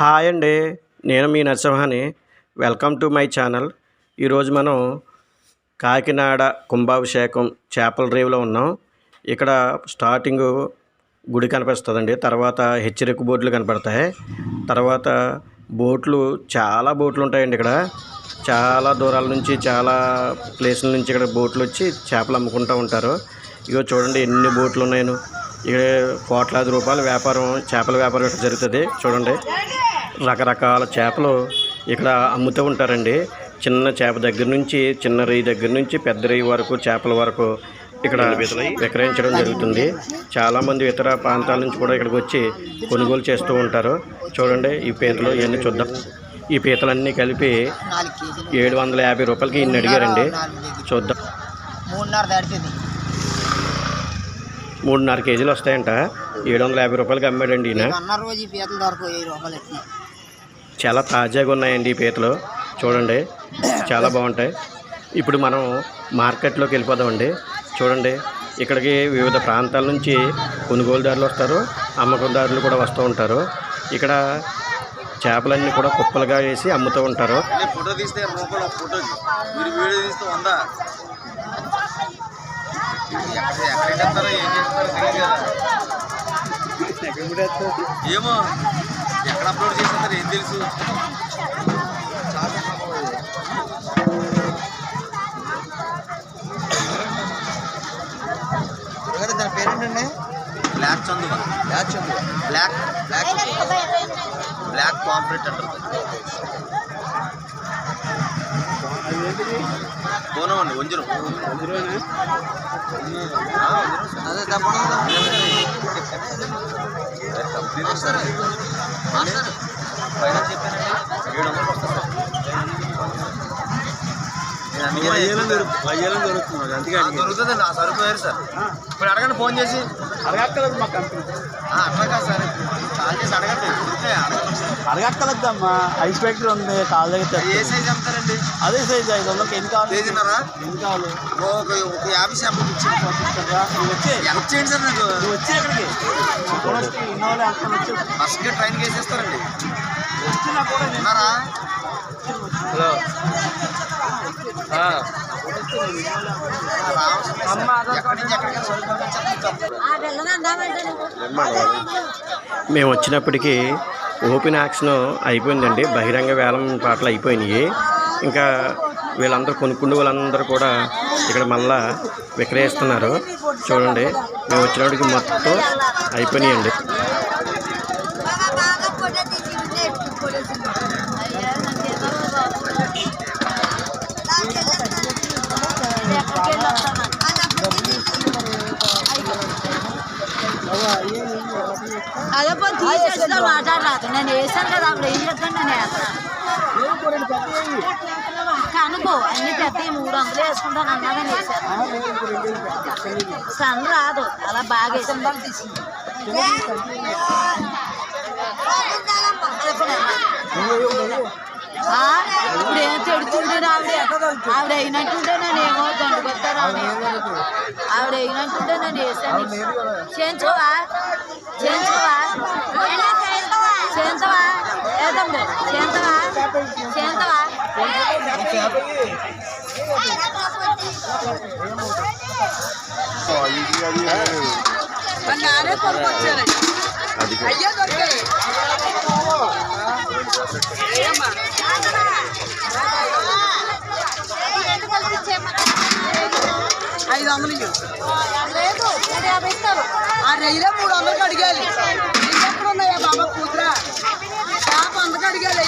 Hi అండి నేను మీ నరసింహాని. Welcome to my channel. ఈరోజు మనం కాకినాడ కుంభాభిషేకం చేపల రేవులో ఉన్నాం. ఇక్కడ స్టార్టింగ్ గుడి కనిపిస్తుందండి తర్వాత హెచ్చరిక బోట్లు కనపడతాయి. తర్వాత బోట్లు చాలా బోట్లు ఉంటాయండి ఇక్కడ. చాలా దూరాల నుంచి చాలా ప్లేసుల నుంచి ఇక్కడ బోట్లు వచ్చి చేపలు అమ్ముకుంటూ ఉంటారు. ఇగో చూడండి ఎన్ని బోట్లు ఉన్నాయను. ఇక్కడ కోట్లాది రూపాయల వ్యాపారం చేపల వ్యాపారం ఇక్కడ జరుగుతుంది. చూడండి. రకరకాల చేపలు ఇక్కడ అమ్ముతూ ఉంటారండి. చిన్న చేప దగ్గర నుంచి చిన్న రొయ్యి దగ్గర నుంచి పెద్ద రొయ్యి వరకు చేపల వరకు ఇక్కడ విక్రయించడం జరుగుతుంది. చాలామంది ఇతర ప్రాంతాల నుంచి కూడా ఇక్కడికి వచ్చి కొనుగోలు చేస్తూ ఉంటారు. చూడండి ఈ పీతలు ఇవన్నీ చూద్దాం. ఈ పీతలన్నీ కలిపి ఏడు వందల యాభై రూపాయలకి ఇన్ని అడిగారండి. చూద్దాం. మూడున్నర దాటింది. మూడున్నర కేజీలు వస్తాయంట. ఏడు వందల యాభై రూపాయలకి అమ్మాడండి ఈయన. అన్న రోజు ఈ పీతల దొరకు వెయ్యి రూపాయలు ఎట్టినాయి చాలా తాజాగా ఉన్నాయండి ఈ పీతలు. చూడండి. చాలా బాగుంటాయి. ఇప్పుడు మనం మార్కెట్లోకి వెళ్ళిపోదామండి. చూడండి. ఇక్కడికి వివిధ ప్రాంతాల నుంచి కొనుగోలుదారులు వస్తారు. అమ్మకందారులు కూడా వస్తూ ఉంటారు. ఇక్కడ చేపలన్నీ కూడా కుప్పలుగా వేసి అమ్ముతూ ఉంటారు. ఫోటో తీస్తే ఫోటోకి మీరు వీడియో తీస్తే వంద ఎక్కడ ఎక్కడ చేస్తారో ఏం చేస్తారో తెలియదు ఏమో ఎక్కడ అప్లోడ్ చేస్తారో ఏం తెలుసు. దాని పేరేంటండి? బ్లాక్ చందువ బ్యాచ్ ఉంది బ్లాక్ బ్లాక్ బ్లాక్ కాంప్లీట్ అంటారు. పోనం అండి వంజరం. అదే చెప్పానండి. ఏడు ఆ సరుకు వేరు సార్. ఇప్పుడు అడగండి ఫోన్ చేసి. అడగక్కలేదు మా కంపెనీ అట్లా కాదు సార్. అడగక్కలేదమ్మా ఐస్ ఫ్యాక్టరీ ఉంది కాళ్ళ దగ్గర ఏ. సైజ్ అమ్ముతారండి? అదే సైజ్ ఐదు వందలకి ఎన్ని కావాలి కేజీన్నరా ఎన్ని కావాలి ఒక ఒక యాభై శాంపుల్ ఇచ్చి పంపిస్తారా నువ్వు వచ్చే. చేయండి సార్ నాకు నువ్వు వచ్చే ఇక్కడికి. గుణశ్రీ ఇన్నోలే అంత వచ్చి. బస్కి ట్రైన్ వేసేస్తారండి. వచ్చినా కూడా నేను. ఉన్నారా? హలో. సరుకు పంపించాలి మేము వచ్చినప్పటికీ ఓపెన్ యాక్షన్ అయిపోయిందండి. బహిరంగ వేలం పాటలు అయిపోయినాయి. ఇంకా వీళ్ళందరూ కొనుక్కుండే వాళ్ళందరూ కూడా ఇక్కడ మళ్ళా విక్రయిస్తున్నారు. చూడండి మేము వచ్చినప్పటికి మొత్తం అయిపోయినాయండి అదే పోయి తీసేస్తా మాట్లాడరాదు. నేను వేసాను కదా అప్పుడు ఏం చెప్తాను నేను కనుకో అన్ని పెద్ద మూడు వందలు వేసుకుంటాను అన్నది వేసాను సన్ రాదు అలా బాగా వేసాను ఇప్పుడు ఏం తిడుతుంటే ఆవిడ ఆవిడ అయినట్టుంటే నేను ఏమో దండుకొస్తారా ఆవిడ అయినట్టుంటే నేను వేసాను చేయించుకోవా? చేయించుకోవా? అయ్యో దొరికాయి ఐదు వందలు. లేదు మూడు యాభై ఇస్తారు ఆ రొయ్యలే మూడు వందలకి అడిగాలి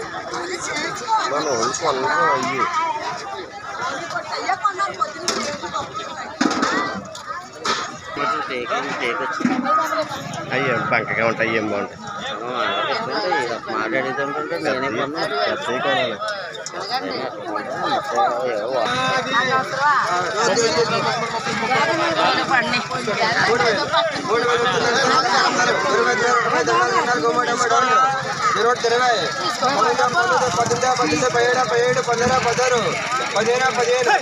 తింటారు మనం కొనడం అయ్యి. అయ్యే బంకగా ఉంటాయి ఏం బాగుంటాయి మాట్లాడుతుంటే నేనే కొన్నాను పదిహేడు పదిహేను పదహారు పదిహేను పదిహేను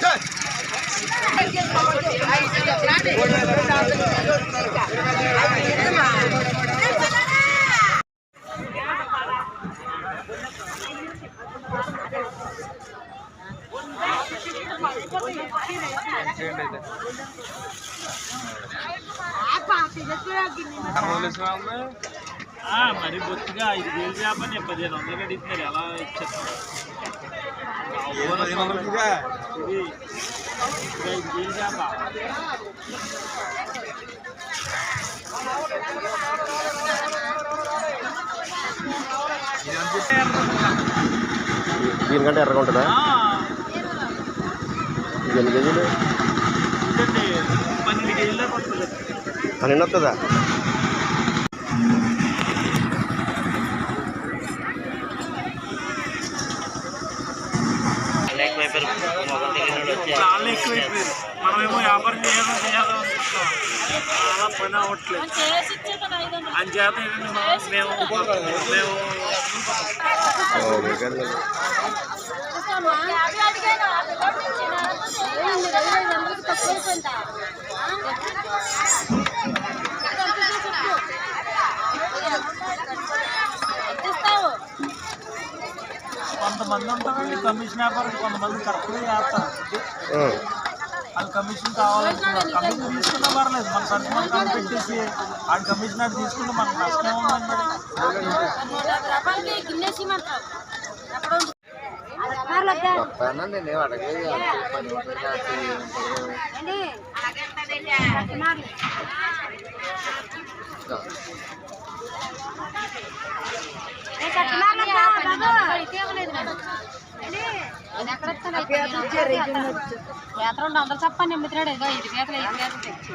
మరి బొత్తిగా ఐదు వేలు చేపని పదిహేను వందలు అడుగుతున్నారు ఎలా ఇది ఇది ఐదు వేలు చేప. దీనికంటే ఎర్రగా ఉంటుందా? ఎన్ని కేజీలు? పన్నెండు కేజీలే పన్నెండు వస్తుందా? అనుకుంటాం పని అవ్వట్లేదు. అంచేత ఏంటంటే మనం- మేము మేము కొంతమంది ఉంటారండి కమిషన్ వ్యాపారం కొంతమంది కరెక్ట్గా చేస్తారు. అది కమిషన్ కావాలనుకున్నారు కమిషన్ తీసుకున్నా పర్లేదు. మన మనం కనిపెట్టేసి ఆ కమిషన్ అది తీసుకుంటే మనకు నష్టం ఉందండి నేను అడగలేదు యాత్ర రెండు వందలు చెప్పండి ఎమ్మితున్నాడు ఏదో ఇది పీతలు ఐదు పీతలు తెచ్చి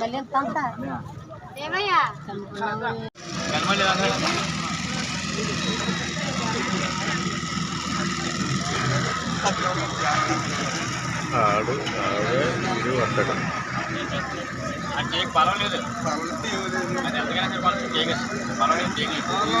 మళ్ళీ ఎంత ఏమయ్యా ఆడు ఆడే ఇది వస్తాడు అంటే పర్వాలేదు. అది ఎంతకైనా సరే మనం చేయగలం పర్వాలేదు చేయగలం ఈ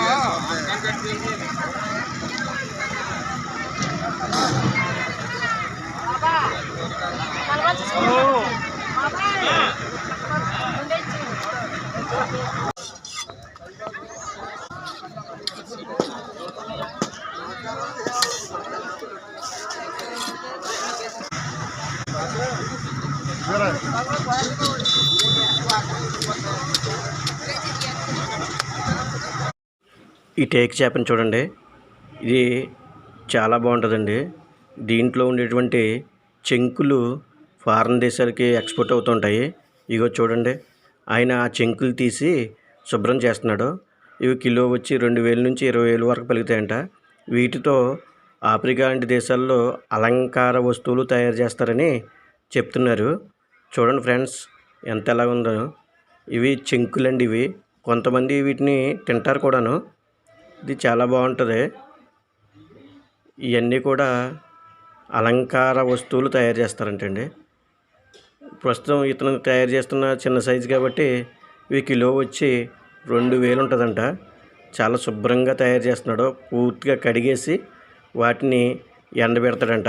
టేక్ చేపని చూడండి. ఇది చాలా బాగుంటుందండి. దీంట్లో ఉండేటువంటి చెంకులు ఫారెన్ దేశాలకి ఎక్స్పోర్ట్ అవుతుంటాయి. ఇగో చూడండి. ఆయన ఆ చెంకులు తీసి శుభ్రం చేస్తున్నాడు. ఇవి కిలో వచ్చి రెండు వేల నుంచి ఇరవై వేలు వరకు పెరుగుతాయంట వీటితో ఆఫ్రికా లాంటి దేశాల్లో అలంకార వస్తువులు తయారు చేస్తారని చెప్తున్నారు. చూడండి ఫ్రెండ్స్ ఎంత ఎలా ఉందో ఇవి చెంకులండి ఇవి. కొంతమంది వీటిని తింటారు కూడాను. ఇది చాలా బాగుంటుంది. ఇవన్నీ కూడా అలంకార వస్తువులు తయారు చేస్తారంటండి. ప్రస్తుతం ఇతను తయారు చేస్తున్న చిన్న సైజు కాబట్టి ఇవి కిలో వచ్చి రెండు వేలు ఉంటుందంట. చాలా శుభ్రంగా తయారు చేస్తున్నాడు. పూర్తిగా కడిగేసి వాటిని ఎండబెడతాడంట.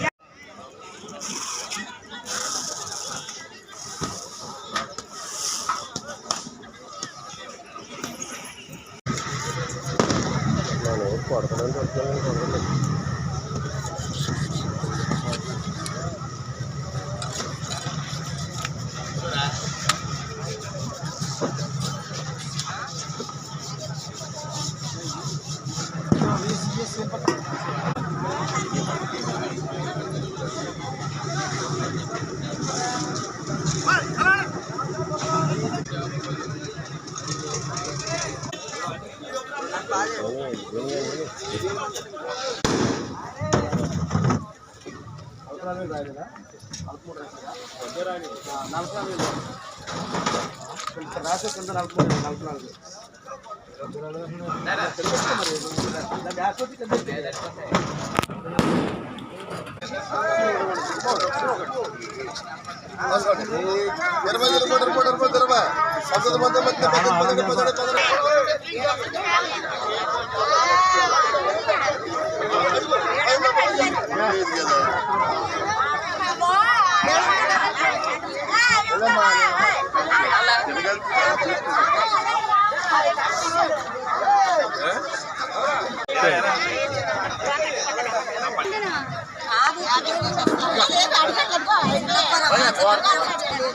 ఇరవై ఇరవై ఇరవై ఇరవై ఇరవై పంతొమ్మిది మంది మధ్య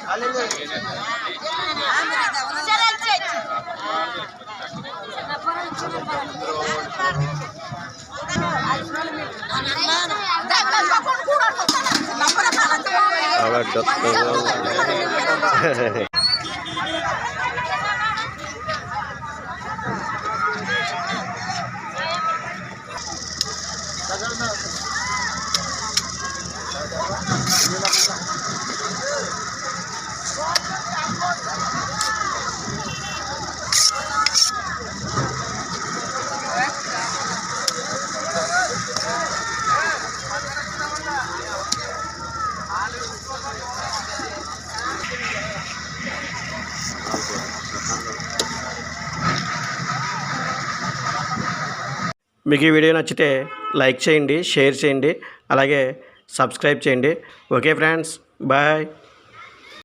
Hallelujah. আবার Thank you. మీకు ఈ వీడియో నచ్చితే లైక్ చేయండి షేర్ చేయండి అలాగే సబ్స్క్రైబ్ చేయండి. Okay friends bye.